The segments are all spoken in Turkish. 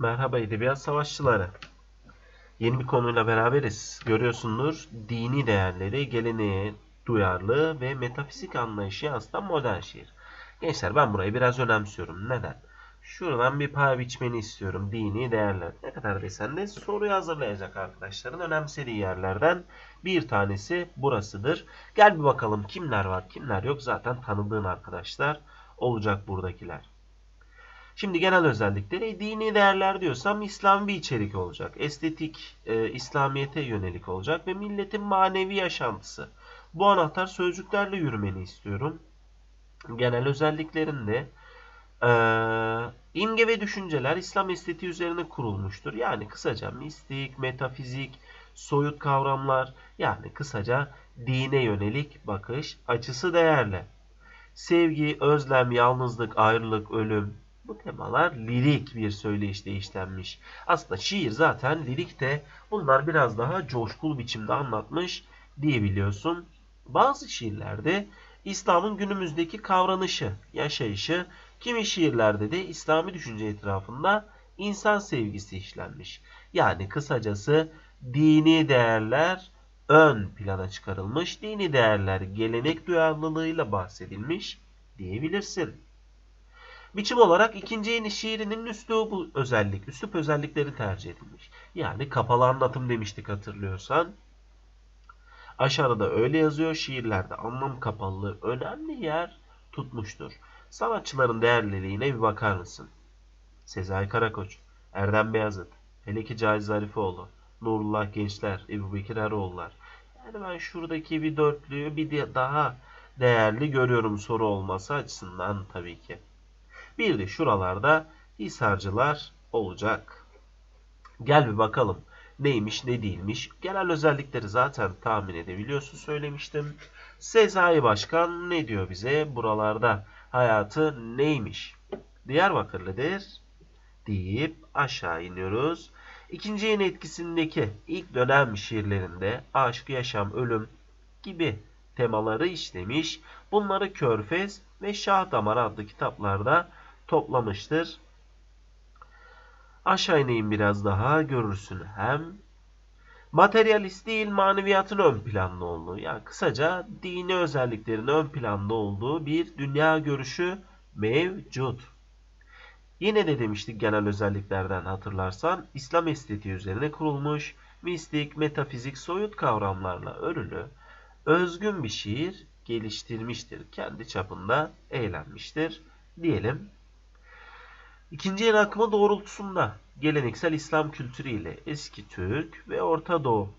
Merhaba Edebiyat Savaşçıları. Yeni bir konuyla beraberiz. Görüyorsundur dini değerleri, geleneğe duyarlı ve metafizik anlayışı yansıtan modern şiir. Gençler ben burayı biraz önemsiyorum. Neden? Şuradan bir pay biçmeni istiyorum. Dini değerler. Ne kadar desen de soruyu hazırlayacak arkadaşların önemsediği yerlerden bir tanesi burasıdır. Gel bir bakalım kimler var kimler yok. Zaten tanıdığın arkadaşlar olacak buradakiler. Şimdi genel özellikleri dini değerler diyorsam İslami bir içerik olacak. Estetik, e, İslamiyet'e yönelik olacak ve milletin manevi yaşantısı. Bu anahtar sözcüklerle yürümeni istiyorum. Genel özelliklerinde e, imge ve düşünceler İslam estetiği üzerine kurulmuştur. Yani kısaca mistik, metafizik, soyut kavramlar yani kısaca dine yönelik bakış açısı değerli. Sevgi, özlem, yalnızlık, ayrılık, ölüm, bu temalar lirik bir söyleyişte işlenmiş. Aslında şiir zaten lirik de bunlar biraz daha coşkulu biçimde anlatmış diyebiliyorsun. Bazı şiirlerde İslam'ın günümüzdeki kavranışı, yaşayışı, kimi şiirlerde de İslami düşünce etrafında insan sevgisi işlenmiş. Yani kısacası dini değerler ön plana çıkarılmış, dini değerler gelenek duyarlılığıyla bahsedilmiş diyebilirsin. Biçim olarak ikinci yeni şiirinin üslubu özellik, üslup özellikleri tercih edilmiş. Yani kapalı anlatım demiştik hatırlıyorsan. Aşağıda da öyle yazıyor. Şiirlerde anlam kapalılığı önemli yer tutmuştur. Sanatçıların değerliliğine bir bakar mısın? Sezai Karakoç, Erdem Beyazıt, Heleki Cahil Zarifoğlu, Nurullah Gençler, Ebu Bekir Eroğullar. Yani ben şuradaki bir dörtlüyü bir daha değerli görüyorum soru olması açısından tabii ki. Bir de şuralarda hisarcılar olacak. Gel bir bakalım neymiş ne değilmiş. Genel özellikleri zaten tahmin edebiliyorsun söylemiştim. Sezai Başkan ne diyor bize? Buralarda hayatı neymiş? Diyarbakırlıdır deyip aşağı iniyoruz. İkinci yeni etkisindeki ilk dönem şiirlerinde aşk, yaşam, ölüm gibi temaları işlemiş. Bunları Körfez ve Şah Damar adlı kitaplarda toplamıştır. Aşağı ineyim biraz daha görürsün hem materyalist değil maneviyatın ön planda olduğu yani kısaca dini özelliklerin ön planda olduğu bir dünya görüşü mevcut. Yine de demiştik genel özelliklerden hatırlarsan İslam estetiği üzerine kurulmuş mistik, metafizik, soyut kavramlarla örülü özgün bir şiir geliştirmiştir. Kendi çapında eğlenmiştir diyelim. İkinci el akımı doğrultusunda geleneksel İslam kültürüyle eski Türk ve Orta Doğu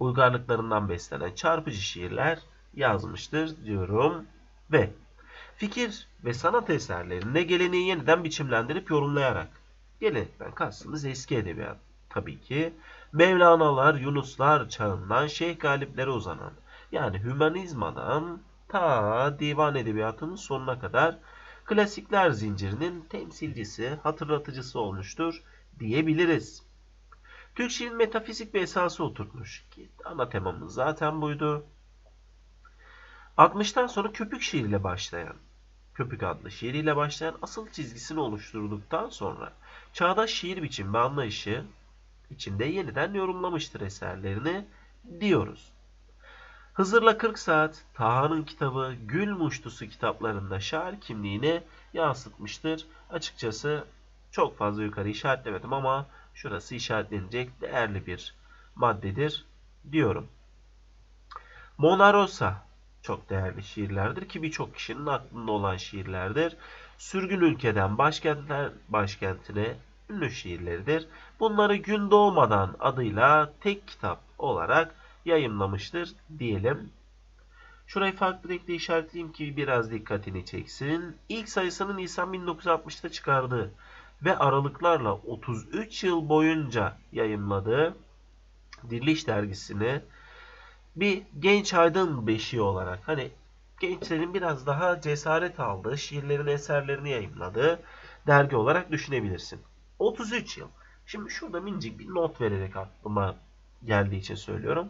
uygarlıklarından beslenen çarpıcı şiirler yazmıştır diyorum ve fikir ve sanat eserlerinde geleneği yeniden biçimlendirip yorumlayarak gelenekten kastımız eski edebiyat. Tabii ki Mevlana'lar, Yunuslar çağından Şeyh Galiplere uzanan yani hümanizmadan ta divan edebiyatının sonuna kadar klasikler zincirinin temsilcisi, hatırlatıcısı olmuştur diyebiliriz. Türk şiirin metafizik bir esası oturtmuş ki ana temamız zaten buydu. 60'tan sonra köpük şiiriyle başlayan, köpük adlı şiiriyle başlayan asıl çizgisini oluşturduktan sonra çağdaş şiir biçimi ve anlayışı içinde yeniden yorumlamıştır eserlerini diyoruz. Hızır'la 40 Saat, Taha'nın kitabı, Gül Muştusu kitaplarında şair kimliğini yansıtmıştır. Açıkçası çok fazla yukarı işaretlemedim ama şurası işaretlenecek değerli bir maddedir diyorum. Mona Rosa çok değerli şiirlerdir ki birçok kişinin aklında olan şiirlerdir. Sürgün ülkeden başkentler başkentine ünlü şiirleridir. Bunları gün doğmadan adıyla tek kitap olarak yayınlamıştır diyelim. Şurayı farklı renkle işaretleyeyim ki biraz dikkatini çeksin. İlk sayısını Nisan 1960'ta çıkardığı ve aralıklarla 33 yıl boyunca yayınladığı Diriliş dergisini bir genç aydın beşiği olarak hani gençlerin biraz daha cesaret aldığı şiirlerin eserlerini yayınladığı dergi olarak düşünebilirsin. 33 yıl. Şimdi şurada minicik bir not vererek aklıma geldiği için söylüyorum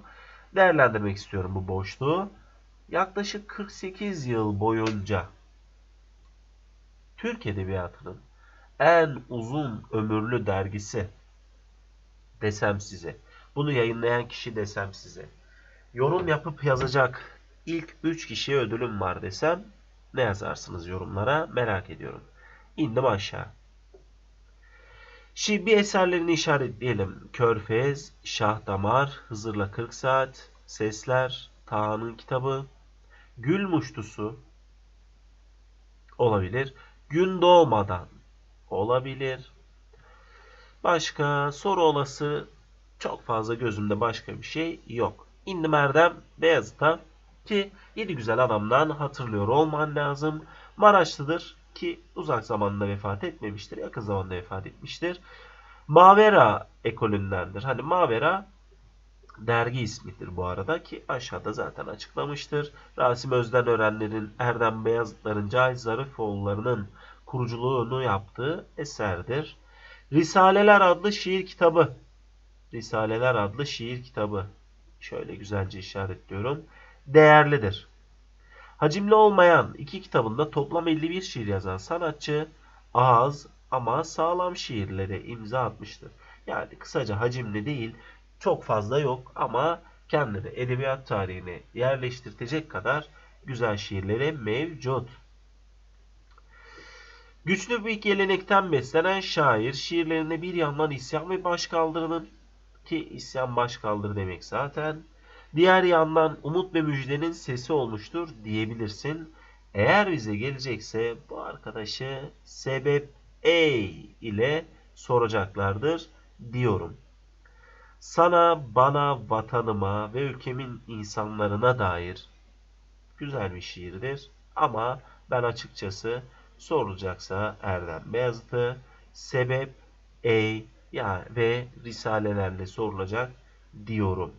değerlendirmek istiyorum bu boşluğu. Yaklaşık 48 yıl boyunca Türk Edebiyatı'nın en uzun ömürlü dergisi desem size. Bunu yayınlayan kişi desem size. Yorum yapıp yazacak ilk 3 kişiye ödülüm var desem ne yazarsınız yorumlara merak ediyorum. İndim aşağı. Şimdi bir eserlerini işaretleyelim. Körfez, Şah Damar, Hızır'la 40 Saat, Sesler, Taha'nın kitabı, Gül Muştusu olabilir. Gün doğmadan olabilir. Başka soru olası çok fazla gözümde başka bir şey yok. İndim Erdem Beyazıt'a ki yedi güzel adamdan hatırlıyor olman lazım. Maraşlıdır ki uzak zamanda vefat etmemiştir. Yakın zamanda vefat etmiştir. Mavera ekolündendir. Hani Mavera dergi ismidir bu arada ki aşağıda zaten açıklamıştır. Rasim Özden Örenler'in Erdem Beyazıtların Cahit Zarifoğulları'nın kuruculuğunu yaptığı eserdir. Risaleler adlı şiir kitabı. Risaleler adlı şiir kitabı. Şöyle güzelce işaretliyorum. Değerlidir. Hacimli olmayan iki kitabında toplam 51 şiir yazan sanatçı az ama sağlam şiirlere imza atmıştır. Yani kısaca hacimli değil, çok fazla yok ama kendini edebiyat tarihine yerleştirtecek kadar güzel şiirleri mevcut. Güçlü bir gelenekten beslenen şair şiirlerinde bir yandan isyan ve başkaldırının ki isyan başkaldır demek zaten. Diğer yandan umut ve müjdenin sesi olmuştur diyebilirsin. Eğer bize gelecekse bu arkadaşı sebep A ile soracaklardır diyorum. Sana, bana, vatanıma ve ülkemin insanlarına dair güzel bir şiirdir. Ama ben açıkçası sorulacaksa Erdem Beyazıt'ı sebep A ya ve risalelerle sorulacak diyorum.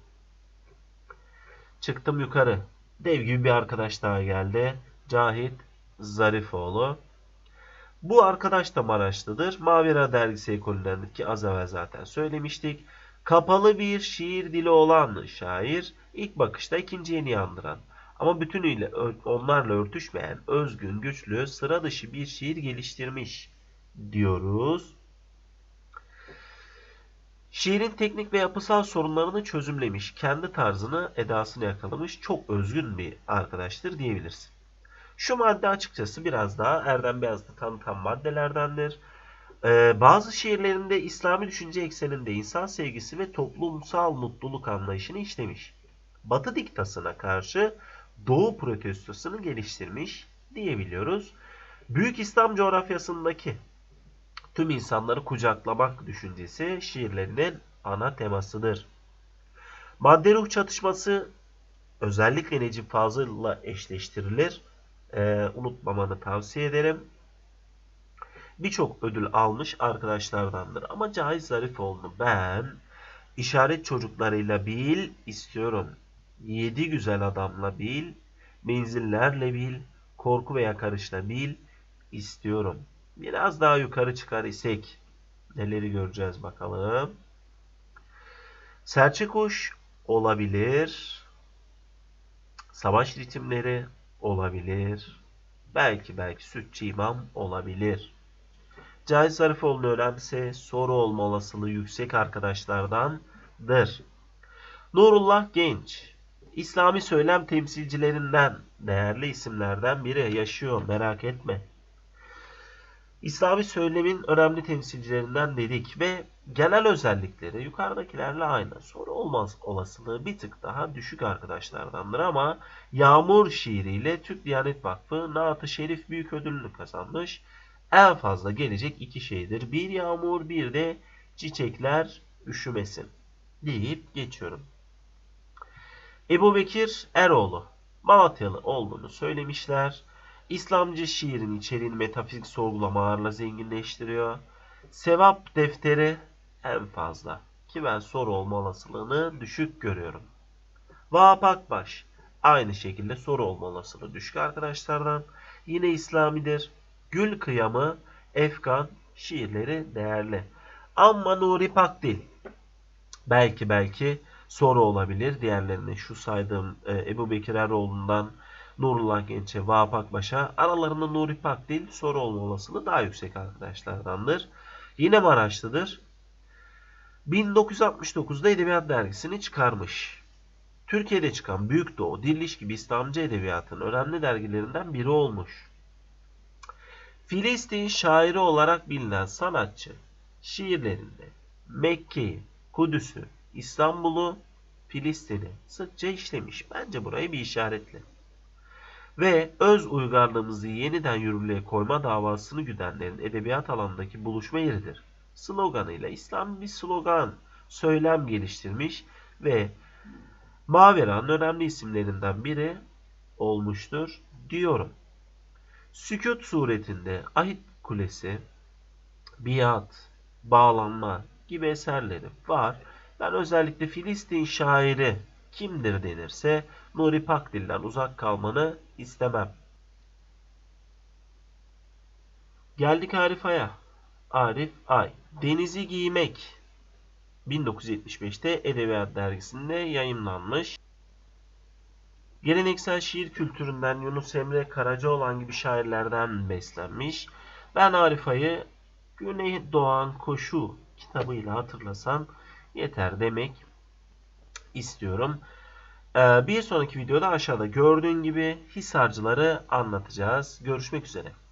Çıktım yukarı. Dev gibi bir arkadaş daha geldi. Cahit Zarifoğlu. Bu arkadaş da Maraşlıdır. Mavera dergisi ekolündendir ki az evvel zaten söylemiştik. Kapalı bir şiir dili olan şair ilk bakışta ikinci yeni andıran ama bütünüyle onlarla örtüşmeyen özgün, güçlü, sıra dışı bir şiir geliştirmiş diyoruz. Şiirin teknik ve yapısal sorunlarını çözümlemiş, kendi tarzını, edasını yakalamış çok özgün bir arkadaştır diyebiliriz. Şu madde açıkçası biraz daha Erdem Beyaz'da tanıtan maddelerdendir. Ee, bazı şiirlerinde İslami düşünce ekseninde insan sevgisi ve toplumsal mutluluk anlayışını işlemiş. Batı diktasına karşı Doğu protestosunu geliştirmiş diyebiliyoruz. Büyük İslam coğrafyasındaki tüm insanları kucaklamak düşüncesi şiirlerinin ana temasıdır. Madde ruh çatışması özellikle Necip Fazıl'la eşleştirilir. Ee, unutmamanı tavsiye ederim. Birçok ödül almış arkadaşlardandır. Ama Cahit Zarifoğlu'nu ben işaret çocuklarıyla bil istiyorum. Yedi güzel adamla bil, menzillerle bil, korku ve yakarışla bil istiyorum. Biraz daha yukarı çıkar isek neleri göreceğiz bakalım. Serçe kuş olabilir. Savaş ritimleri olabilir. Belki belki sütçü imam olabilir. Cahit Zarifoğlu'nu önemse soru olma olasılığı yüksek arkadaşlardandır. Nurullah Genç İslami söylem temsilcilerinden, değerli isimlerden biri yaşıyor merak etme. İslami söylemin önemli temsilcilerinden dedik ve genel özellikleri yukarıdakilerle aynı. Soru olmaz olasılığı bir tık daha düşük arkadaşlardandır ama Yağmur şiiriyle Türk Diyanet Vakfı Naat-ı Şerif Büyük Ödülünü kazanmış. En fazla gelecek iki şeydir. Bir yağmur bir de çiçekler üşümesin deyip geçiyorum. Ebu Bekir Eroğlu Malatyalı olduğunu söylemişler. İslamcı şiirin içeriğini metafizik sorgulamalarla zenginleştiriyor. Sevap defteri en fazla. Ki ben soru olma olasılığını düşük görüyorum. Vahap Akbaş aynı şekilde soru olma olasılığı düşük arkadaşlardan. Yine İslamidir. Gül Kıyamı, Efgan şiirleri değerli. Amma Nuri Pakdil belki belki soru olabilir. Diğerlerine şu saydığım e, Ebu Bekir Eroğlu'ndan Nurullah Genç'e, Vahap Akbaş'a. Aralarında Nuri Pakdil soru olma olasılığı daha yüksek arkadaşlardandır. Yine Maraşlıdır. 1969'da Edebiyat Dergisi'ni çıkarmış. Türkiye'de çıkan Büyük Doğu, Diriliş gibi İslamcı edebiyatın önemli dergilerinden biri olmuş. Filistin şairi olarak bilinen sanatçı, şiirlerinde Mekke'yi, Kudüs'ü, İstanbul'u, Filistin'i sıkça işlemiş. Bence burayı bir işaretle. Ve öz uygarlığımızı yeniden yürürlüğe koyma davasını güdenlerin edebiyat alanındaki buluşma yeridir. Sloganıyla İslam bir slogan, söylem geliştirmiş ve Mavera'nın önemli isimlerinden biri olmuştur diyorum. Sükut suretinde Ahit Kulesi, Biat, Bağlanma gibi eserleri var. Ben özellikle Filistin şairi kimdir denirse Nuri Pakdil'den uzak kalmanı istemem. Geldik Arif Ay'a. Arif Ay. Denizi Giymek. 1975'te Edebiyat Dergisi'nde yayımlanmış. Geleneksel şiir kültüründen Yunus Emre Karacaoğlan gibi şairlerden beslenmiş. Ben Arif Ay'ı Güney Doğan Koşu kitabıyla hatırlasam yeter demek istiyorum. Ee, bir sonraki videoda aşağıda gördüğün gibi Hisarcıları anlatacağız. Görüşmek üzere.